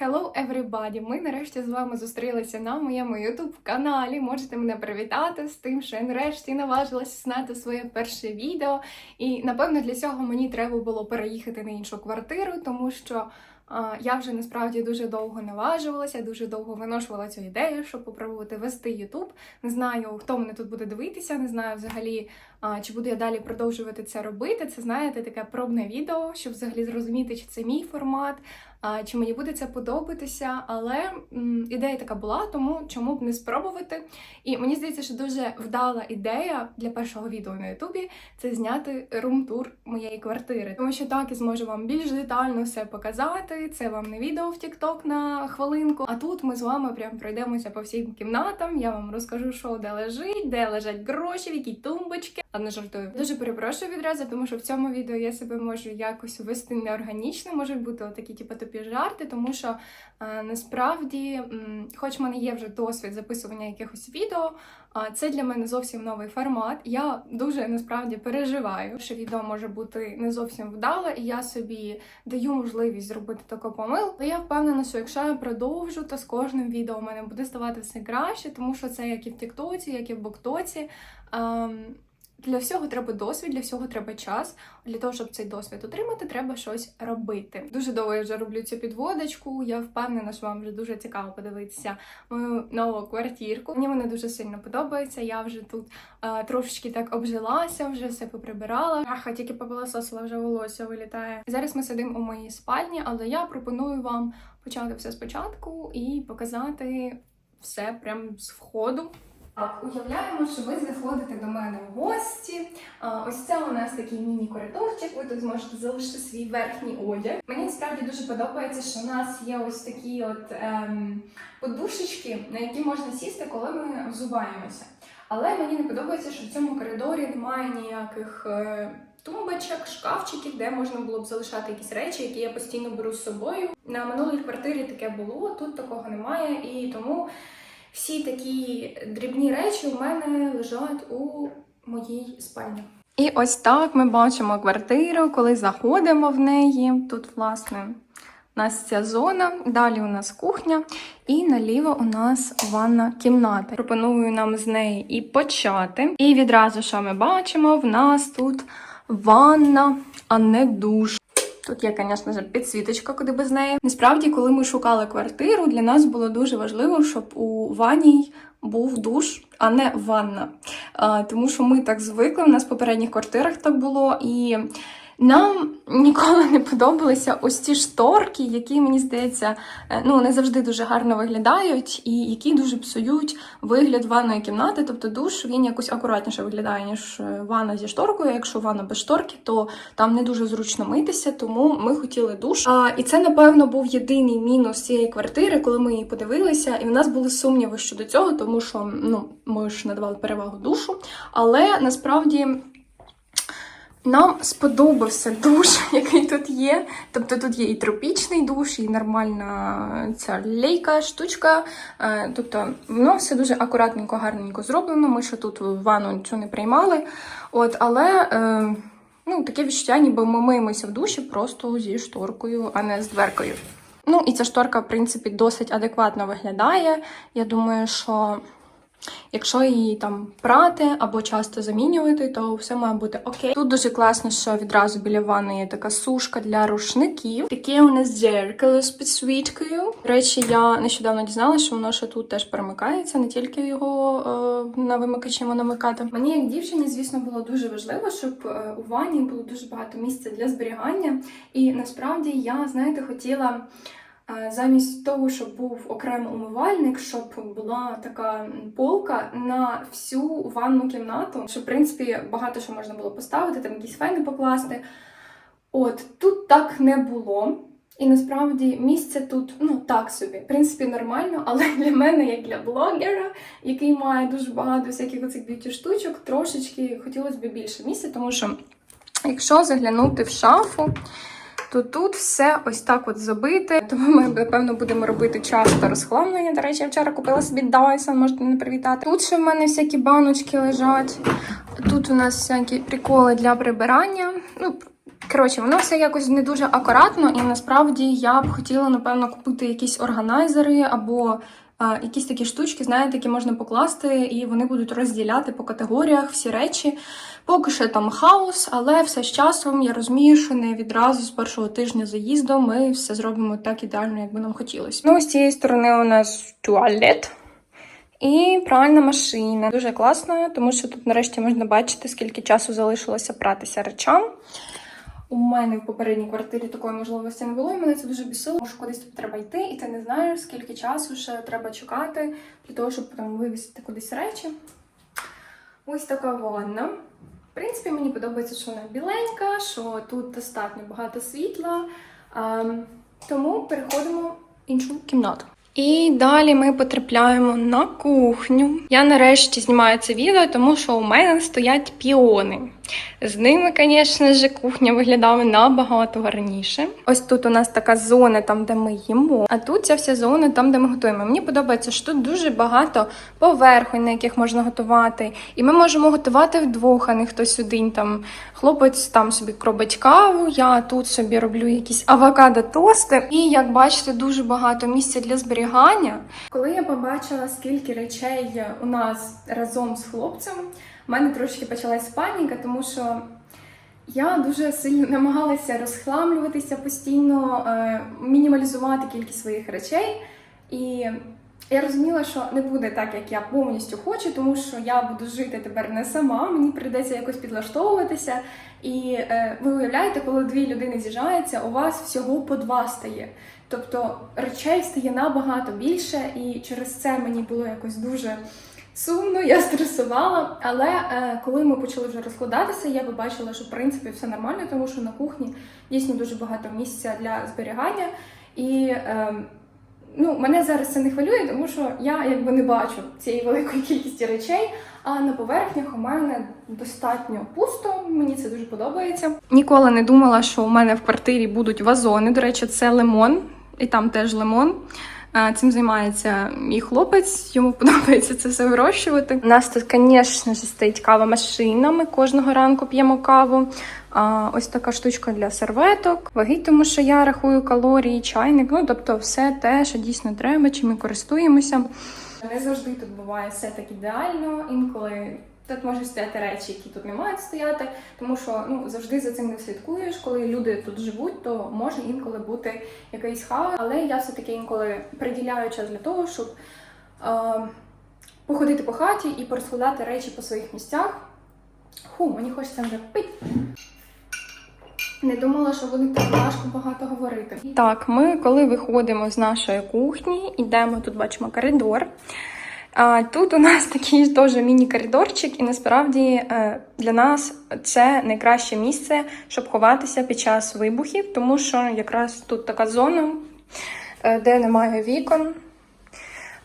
Hello everybody! Ми нарешті з вами зустрілися на моєму youtube каналі. Можете мене привітати з тим, що я нарешті наважилася зняти своє перше відео. І напевно для цього мені треба було переїхати на іншу квартиру, тому що а, я вже насправді дуже довго наважувалася, дуже довго виношувала цю ідею, щоб попробувати вести YouTube. Не знаю, хто мене тут буде дивитися, не знаю взагалі, чи буду я далі продовжувати це робити. Це знаєте, таке пробне відео, щоб взагалі зрозуміти, чи це мій формат, чи мені буде це подобатися. Але ідея така була, тому чому б не спробувати. І мені здається, що дуже вдала ідея для першого відео на Ютубі це зняти рум-тур моєї квартири. Тому що так я зможу вам більш детально все показати. Це вам не відео в TikTok на хвилинку. А тут ми з вами прям пройдемося по всім кімнатам. Я вам розкажу, що де лежить, де лежать гроші, в якій тумбочки. А не жартую. Дуже перепрошую відразу, тому що в цьому відео я себе можу якось вести неорганічно. Можуть бути отакі, типу, тупі жарти, тому що е, насправді, м, хоч в мене є вже досвід записування якихось відео, а це для мене зовсім новий формат. Я дуже насправді переживаю, що відео може бути не зовсім вдале, і я собі даю можливість зробити таку помилку. Але я впевнена, що якщо я продовжу, то з кожним відео у мене буде ставати все краще, тому що це як і в Тіктоці, як і в Боктоці. Ем, для всього треба досвід, для всього треба час. Для того, щоб цей досвід отримати, треба щось робити. Дуже довго я вже роблю цю підводочку. Я впевнена, що вам вже дуже цікаво подивитися мою нову квартирку. Мені вона дуже сильно подобається. Я вже тут е, трошечки так обжилася, вже все поприбирала. Аха, тільки попилососила, вже волосся вилітає. Зараз ми сидимо у моїй спальні, але я пропоную вам почати все спочатку і показати все прямо з входу. Так, уявляємо, що ви заходите до мене в гості. Ось це у нас такий міні-коридорчик. Ви тут зможете залишити свій верхній одяг. Мені насправді дуже подобається, що у нас є ось такі от ем, подушечки, на які можна сісти, коли ми взуваємося. Але мені не подобається, що в цьому коридорі немає ніяких. Е, Тумбочок, шкафчиків, де можна було б залишати якісь речі, які я постійно беру з собою. На минулій квартирі таке було, тут такого немає, і тому всі такі дрібні речі у мене лежать у моїй спальні. І ось так ми бачимо квартиру, коли заходимо в неї. Тут, власне, у нас ця зона, далі у нас кухня, і наліво у нас ванна кімната. Пропоную нам з неї і почати. І відразу, що ми бачимо, в нас тут ванна, а не душ. Тут є, звісно підсвіточка, куди без неї. Насправді, коли ми шукали квартиру, для нас було дуже важливо, щоб у ванній був душ, а не ванна. Тому що ми так звикли, у нас в попередніх квартирах так було. І нам ніколи не подобалися ось ці шторки, які, мені здається, е, ну, не завжди дуже гарно виглядають, і які дуже псують вигляд ванної кімнати. Тобто душ він якось акуратніше виглядає, ніж е, ванна зі шторкою. Якщо ванна без шторки, то там не дуже зручно митися, тому ми хотіли душ. А, і це, напевно, був єдиний мінус цієї квартири, коли ми її подивилися, і в нас були сумніви щодо цього, тому що ну, ми ж надавали перевагу душу. Але насправді. Нам сподобався душ, який тут є. Тобто тут є і тропічний душ, і нормальна ця лейка, штучка. Е, Тобто воно все дуже акуратненько, гарненько зроблено. Ми ще тут ванну цю не приймали. От, але е, ну, таке відчуття, ніби ми миємося в душі просто зі шторкою, а не з дверкою. Ну, і ця шторка, в принципі, досить адекватно виглядає. Я думаю, що. Якщо її там прати або часто замінювати, то все має бути окей. Тут дуже класно, що відразу біля ванни є така сушка для рушників. Таке у нас дзеркало з підсвіткою. До речі, я нещодавно дізналася, що воно ще тут теж перемикається, не тільки його е, на вимикачі намикати. Мені як дівчині, звісно, було дуже важливо, щоб е, у ванні було дуже багато місця для зберігання. І насправді я, знаєте, хотіла. Замість того, щоб був окремо умивальник, щоб була така полка на всю ванну кімнату, що в принципі багато що можна було поставити, там якісь фени покласти. От тут так не було. І насправді місце тут ну так собі, в принципі, нормально, але для мене, як для блогера, який має дуже багато всяких оцих б'юті штучок, трошечки хотілося б більше місця, тому що якщо заглянути в шафу то тут все ось так от забите. Тому ми, напевно, будемо робити часто розхламлення. До речі, я вчора купила собі Dyson, можете не привітати. Тут ще в мене всякі баночки лежать. Тут у нас всякі приколи для прибирання. Ну, Коротше, воно все якось не дуже акуратно, і насправді я б хотіла, напевно, купити якісь органайзери або якісь такі штучки, знаєте, які можна покласти, і вони будуть розділяти по категоріях всі речі. Поки що там хаос, але все з часом я розумію, що не відразу з першого тижня заїзду ми все зробимо так ідеально, як би нам хотілося. Ну, з цієї сторони у нас туалет. І пральна машина. Дуже класно, тому що тут нарешті можна бачити, скільки часу залишилося пратися речам. У мене в попередній квартирі такої можливості не було, і мене це дуже бісило, що кудись тут треба йти, і ти не знаєш, скільки часу ще треба чекати для того, щоб там вивезти кудись речі. Ось така ванна. В принципі, мені подобається, що вона біленька, що тут достатньо багато світла. Ем, тому переходимо в іншу кімнату. І далі ми потрапляємо на кухню. Я нарешті знімаю це відео, тому що у мене стоять піони. З ними, звісно ж, кухня виглядала набагато гарніше. Ось тут у нас така зона, там, де ми їмо, а тут ця вся зона, там, де ми готуємо. Мені подобається, що тут дуже багато поверхонь, на яких можна готувати. І ми можемо готувати вдвох, а не хтось один. Там хлопець там собі кробить каву, я тут собі роблю якісь авокадо тости. І як бачите, дуже багато місця для зберігання. Коли я побачила, скільки речей у нас разом з хлопцем, у мене трошки почалась паніка, тому що я дуже сильно намагалася розхламлюватися постійно, е, мінімалізувати кількість своїх речей. І я розуміла, що не буде так, як я повністю хочу, тому що я буду жити тепер не сама, мені прийдеться якось підлаштовуватися. І е, ви уявляєте, коли дві людини з'їжджаються, у вас всього по два стає. Тобто речей стає набагато більше, і через це мені було якось дуже сумно, я стресувала. Але е, коли ми почали вже розкладатися, я побачила, що в принципі все нормально, тому що на кухні дійсно дуже багато місця для зберігання. І е, ну, мене зараз це не хвилює, тому що я якби не бачу цієї великої кількості речей. А на поверхнях у мене достатньо пусто. Мені це дуже подобається. Ніколи не думала, що у мене в квартирі будуть вазони. До речі, це лимон, і там теж лимон. Цим займається мій хлопець, йому подобається це все вирощувати. У нас тут, звісно стоїть кава машина. Ми кожного ранку п'ємо каву. Ось така штучка для серветок, ваги, тому що я рахую калорії, чайник. Ну тобто, все те, що дійсно треба, чим ми користуємося. Не завжди тут буває все так ідеально. Інколи тут можуть стояти речі, які тут не мають стояти, тому що ну завжди за цим не слідкуєш. Коли люди тут живуть, то може інколи бути якийсь хаос. Але я все таки інколи приділяю час для того, щоб е, походити по хаті і порозкладати речі по своїх місцях. Ху, мені хочеться вже пити. Не думала, що буде так важко багато говорити. Так, ми коли виходимо з нашої кухні, йдемо тут, бачимо коридор. А, тут у нас такий теж міні-коридорчик, і насправді е, для нас це найкраще місце, щоб ховатися під час вибухів, тому що якраз тут така зона, е, де немає вікон.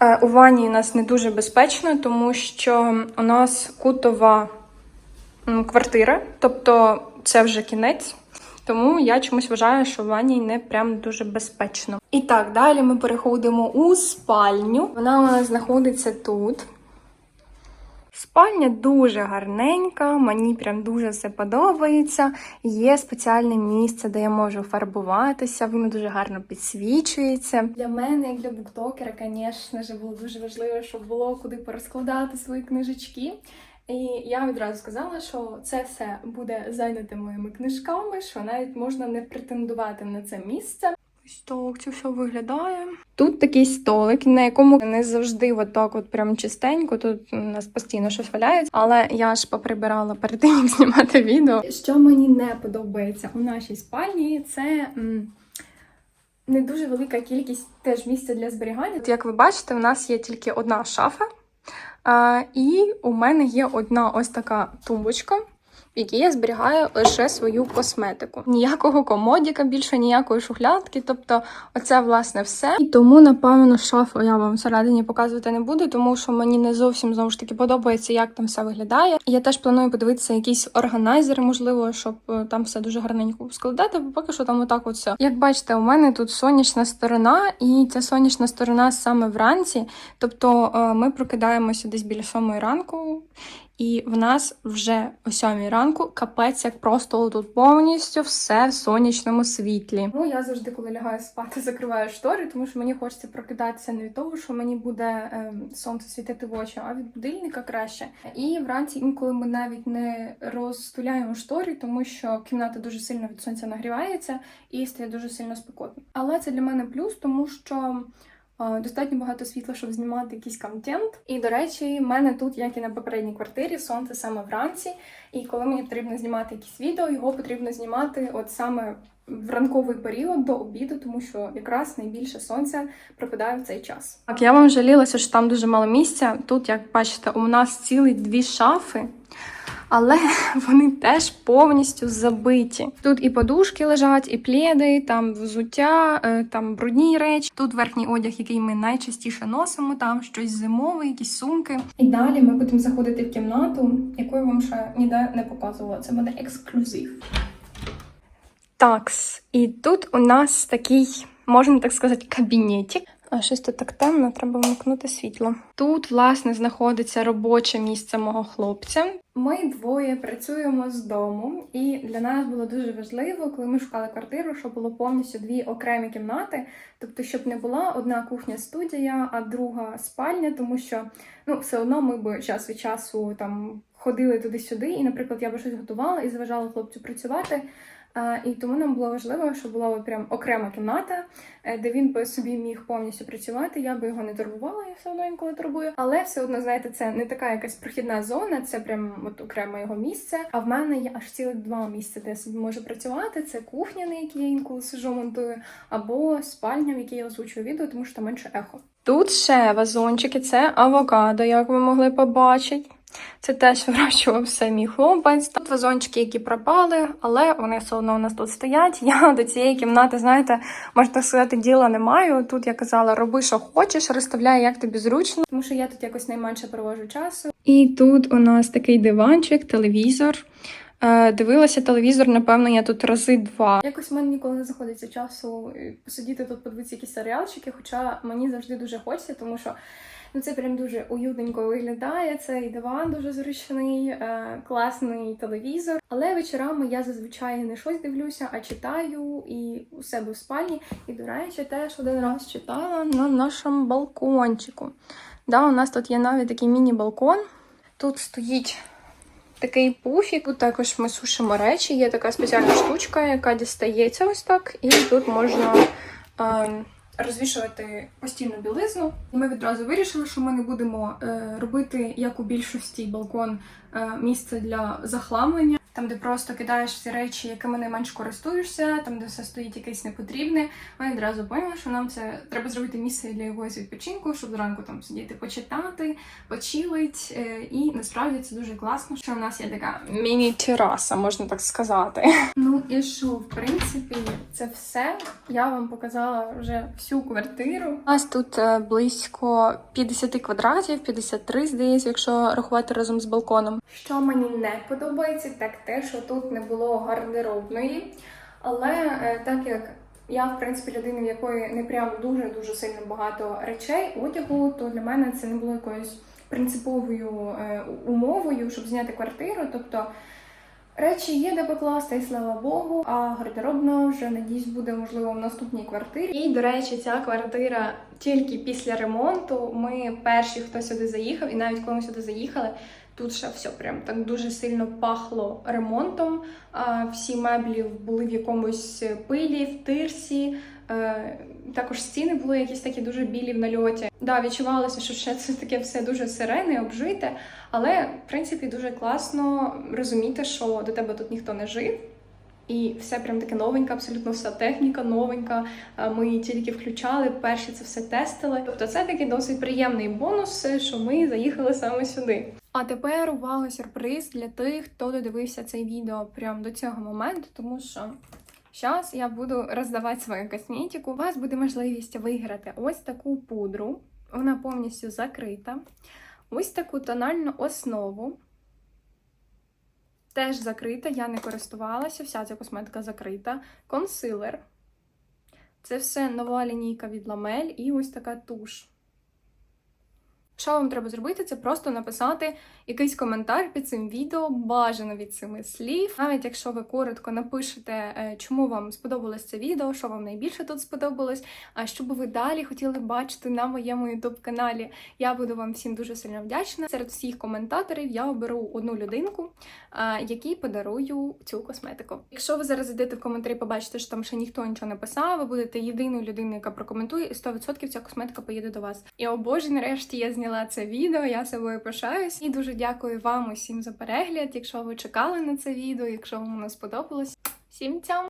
Е, У ванні у нас не дуже безпечно, тому що у нас кутова квартира, тобто це вже кінець. Тому я чомусь вважаю, що в ванні не прям дуже безпечно. І так, далі ми переходимо у спальню. Вона у нас знаходиться тут. Спальня дуже гарненька, мені прям дуже все подобається. Є спеціальне місце, де я можу фарбуватися, воно дуже гарно підсвічується. Для мене, як для буктокера, звісно було дуже важливо, щоб було куди порозкладати свої книжечки. І я відразу сказала, що це все буде зайняте моїми книжками, що навіть можна не претендувати на це місце. Ось так це все виглядає. Тут такий столик, на якому не завжди от так от прям чистенько. Тут у нас постійно щось валяється. Але я ж поприбирала перед тим, як знімати відео. Що мені не подобається у нашій спальні, це. м, Не дуже велика кількість теж місця для зберігання. От Як ви бачите, у нас є тільки одна шафа, і у мене є одна ось така тумбочка, в якій я зберігаю лише свою косметику. Ніякого комодіка, більше ніякої шухлядки. Тобто, оце власне все. І тому, напевно, шафу я вам всередині показувати не буду, тому що мені не зовсім знову ж таки подобається, як там все виглядає. Я теж планую подивитися якісь органайзери, можливо, щоб е, там все дуже гарненько складати, бо поки що там отак от все. Як бачите, у мене тут сонячна сторона, і ця сонячна сторона саме вранці. Тобто е, ми прокидаємося десь біля сьомої ранку. І в нас вже о сьомій ранку капець, як просто тут повністю все в сонячному світлі. Ну я завжди, коли лягаю спати, закриваю штори, тому що мені хочеться прокидатися не від того, що мені буде ем, сонце світити в очі, а від будильника краще. І вранці інколи ми навіть не розтуляємо штори, тому що кімната дуже сильно від сонця нагрівається і стає дуже сильно спекотно. Але це для мене плюс, тому що. Достатньо багато світла, щоб знімати якийсь контент. І, до речі, в мене тут, як і на попередній квартирі, сонце саме вранці. І коли мені потрібно знімати якісь відео, його потрібно знімати от саме в ранковий період до обіду, тому що якраз найбільше сонця припадає в цей час. Так, я вам жалілася, що там дуже мало місця. Тут, як бачите, у нас цілі дві шафи. Але вони теж повністю забиті. Тут і подушки лежать, і пледи, там взуття, е, там брудні речі. Тут верхній одяг, який ми найчастіше носимо, там щось зимове, якісь сумки. І далі ми будемо заходити в кімнату, яку я вам ще ніде не показувала. Це буде ексклюзив. Такс, і тут у нас такий, можна так сказати, кабінетик. А щось тут так темно, треба вмикнути світло. Тут, власне, знаходиться робоче місце мого хлопця. Ми двоє працюємо з дому, і для нас було дуже важливо, коли ми шукали квартиру, щоб було повністю дві окремі кімнати. Тобто, щоб не була одна кухня-студія, а друга спальня, тому що ну, все одно ми б час від часу там ходили туди-сюди, і, наприклад, я би щось готувала і заважала хлопцю працювати. І тому нам було важливо, щоб була прям окрема кімната, е, де він би собі міг повністю працювати. Я би його не турбувала, я все одно інколи турбую. Але все одно, знаєте, це не така якась прохідна зона, це прям от окреме його місце. А в мене є аж цілих два місця, де я собі можу працювати. Це кухня, на якій я інколи сижу, монтую, або спальня, в якій я озвучую відео, тому що там менше ехо. Тут ще вазончики, це авокадо, як ви могли побачити. Це теж вирощував все мій хлопець. Тут вазончики, які пропали, але вони все одно у нас тут стоять. Я до цієї кімнати, знаєте, можна так сказати, діла не маю. Тут я казала, роби, що хочеш, розставляй, як тобі зручно, тому що я тут якось найменше проводжу часу. І тут у нас такий диванчик, телевізор. Е, Дивилася телевізор, напевно, я тут рази два. Якось в мене ніколи не заходиться часу е, посидіти тут, подивитися якісь серіалчики, хоча мені завжди дуже хочеться, тому що ну це прям дуже уютненько виглядає. Цей диван дуже зручний, е, класний телевізор. Але вечорами я зазвичай не щось дивлюся, а читаю і у себе в спальні. І, до речі, теж один раз читала на нашому балкончику. Да, у нас тут є навіть такий міні-балкон. Тут стоїть такий пуфік. Тут також ми сушимо речі. Є така спеціальна штучка, яка дістається ось так, і тут можна. Е, Розвішувати постільну білизну. Ми відразу вирішили, що ми не будемо е, робити, як у більшості балкон, е, місце для захламлення, там, де просто кидаєш всі речі, якими найменш користуєшся, там, де все стоїть якесь непотрібне. Ми відразу поняли, що нам це треба зробити місце для якогось відпочинку, щоб зранку там сидіти, почитати, почилить. Е, і насправді це дуже класно, що у нас є така міні-тераса, можна так сказати. Ну і що, в принципі, це все. Я вам показала вже всю квартиру. У нас тут е, близько 50 квадратів, 53, здається, якщо рахувати разом з балконом. Що мені не подобається, так те, що тут не було гардеробної. Але е, так як я, в принципі, людина, в якої не прям дуже дуже сильно багато речей, одягу, то для мене це не було якоюсь принциповою е, умовою, щоб зняти квартиру. Тобто речі є де покласти, і слава Богу. А гардеробна вже надіюсь буде можливо в наступній квартирі. І до речі, ця квартира тільки після ремонту. Ми перші, хто сюди заїхав, і навіть коли ми сюди заїхали. Тут ще все прям так дуже сильно пахло ремонтом. Всі меблі були в якомусь пилі, в тирсі. Е, також стіни були якісь такі дуже білі в нальоті. Да, відчувалося, що ще це таке все дуже сирене, обжите. Але в принципі дуже класно розуміти, що до тебе тут ніхто не жив. І все прям таке новеньке, абсолютно вся техніка новенька. Ми її тільки включали, перші це все тестили. Тобто це такий досить приємний бонус, що ми заїхали саме сюди. А тепер увага, сюрприз для тих, хто додивився це відео прямо до цього моменту, тому що зараз я буду роздавати свою косметику. У вас буде можливість виграти ось таку пудру. Вона повністю закрита. Ось таку тональну основу. Теж закрита, я не користувалася, вся ця косметика закрита. Консилер. Це все нова лінійка від Ламель і ось така туш. Що вам треба зробити? Це просто написати якийсь коментар під цим відео, бажано від семи слів. Навіть якщо ви коротко напишете, е, чому вам сподобалось це відео, що вам найбільше тут сподобалось, а що би ви далі хотіли бачити на моєму youtube каналі. Я буду вам всім дуже сильно вдячна. Серед всіх коментаторів я оберу одну людинку, е, якій подарую цю косметику. Якщо ви зараз зайдете в коментарі, побачите, що там ще ніхто нічого не писав, ви будете єдиною людиною, яка прокоментує, і 100% ця косметика поїде до вас. І о боже, нарешті я зняла це відео. Я собою пишаюсь. І дуже дякую вам усім за перегляд. Якщо ви чекали на це відео, якщо вам воно сподобалось, всім цям!